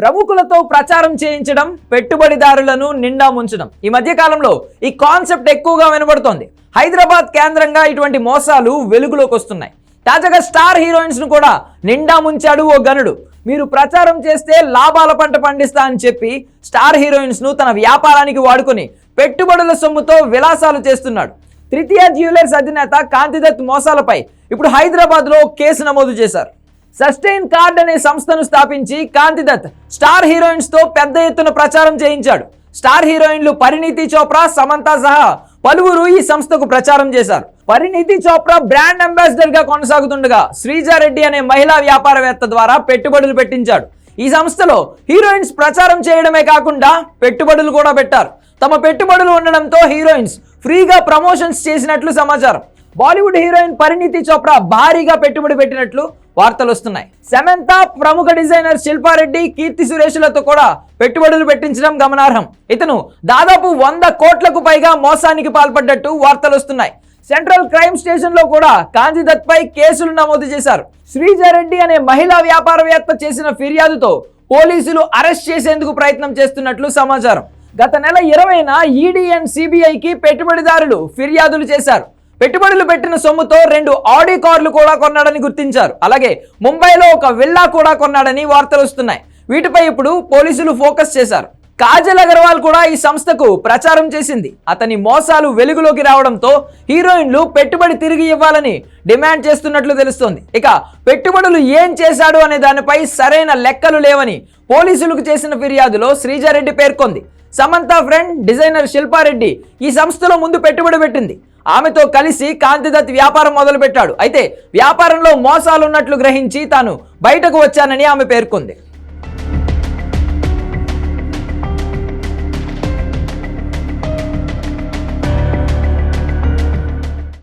ప్రముఖులతో ప్రచారం చేయించడం పెట్టుబడిదారులను నిండా ముంచడం. ఈ మధ్య కాలంలో ఈ కాన్సెప్ట్ ఎక్కువగా వినబడుతోంది. హైదరాబాద్ కేంద్రంగా ఇటువంటి మోసాలు వెలుగులోకి వస్తున్నాయి. తాజాగా స్టార్ హీరోయిన్స్ను కూడా నిండా ముంచాడు ఓ గనుడు. మీరు ప్రచారం చేస్తే లాభాల పంట పండిస్తా అని చెప్పి స్టార్ హీరోయిన్స్ను తన వ్యాపారానికి వాడుకొని పెట్టుబడుల సొమ్ముతో విలాసాలు చేస్తున్నాడు. తృతీయ జ్యువెలర్స్ అధినేత కాంతిదత్ మోసాలపై ఇప్పుడు హైదరాబాద్లో కేసు నమోదు చేశారు. సస్టైన్ కార్డ్ అనే సంస్థను స్థాపించి కాంతిదత్ స్టార్ హీరోయిన్స్తో పెద్ద ఎత్తున ప్రచారం చేయించాడు. స్టార్ హీరోయిన్లు పరిణీతి చోప్రా సమంత సహా పలువురు ఈ సంస్థకు ప్రచారం చేశారు. పరిణీతి చోప్రా బ్రాండ్ అంబాసిడర్గా కొనసాగుతుండగా శ్రీజారెడ్డి అనే మహిళా వ్యాపారవేత్త ద్వారా పెట్టుబడులు పెట్టించాడు. ఈ సంస్థలో హీరోయిన్స్ ప్రచారం చేయడమే కాకుండా పెట్టుబడులు కూడా పెట్టారు. తమ పెట్టుబడులు ఉండడంతో హీరోయిన్స్ ఫ్రీగా ప్రమోషన్స్ చేసినట్లు సమాచారం. బాలీవుడ్ హీరోయిన్ పరిణీతి చోప్రా భారీగా పెట్టుబడి పెట్టినట్లు వార్తలు వస్తున్నాయి. సెమెంతా ప్రముఖ డిజైనర్ శిల్పారెడ్డి కీర్తి సురేష్లతో కూడా పెట్టుబడులు పెట్టించడం గమనార్హం. ఇతను దాదాపు వంద కోట్లకు పైగా మోసానికి పాల్పడ్డట్టు వార్తలు వస్తున్నాయి. సెంట్రల్ క్రైమ్ స్టేషన్లో కూడా కాంతిదత్ పై కేసులు నమోదు చేశారు. శ్రీజారెడ్డి అనే మహిళా వ్యాపారవేత్త చేసిన ఫిర్యాదుతో పోలీసులు అరెస్ట్ చేసేందుకు ప్రయత్నం చేస్తున్నట్లు సమాచారం. గత నెల ఇరవైన ఈడీ అండ్ సిబిఐకి పెట్టుబడిదారులు ఫిర్యాదులు చేశారు. పెట్టుబడులు పెట్టిన సొమ్ముతో రెండు ఆడి కార్లు కూడా కొన్నాడని గుర్తించారు. అలాగే ముంబైలో ఒక విల్లా కూడా కొన్నాడని వార్తలు వస్తున్నాయి. వీటిపై ఇప్పుడు పోలీసులు ఫోకస్ చేశారు. కాజల్ అగర్వాల్ కూడా ఈ సంస్థకు ప్రచారం చేసింది. అతని మోసాలు వెలుగులోకి రావడంతో హీరోయిన్లు పెట్టుబడి తిరిగి ఇవ్వాలని డిమాండ్ చేస్తున్నట్లు తెలుస్తోంది. ఇక పెట్టుబడులు ఏం చేశాడు అనే దానిపై సరైన లెక్కలు లేవని పోలీసులకు చేసిన ఫిర్యాదులో శ్రీజారెడ్డి పేర్కొంది. సమంత ఫ్రెండ్ డిజైనర్ శిల్పారెడ్డి ఈ సంస్థలో ముందు పెట్టుబడి పెట్టింది. ఆమెతో కలిసి కాంతిదత్ వ్యాపారం మొదలుపెట్టాడు. అయితే వ్యాపారంలో మోసాలున్నట్లు గ్రహించి తాను బయటకు వచ్చానని ఆమె పేర్కొంది.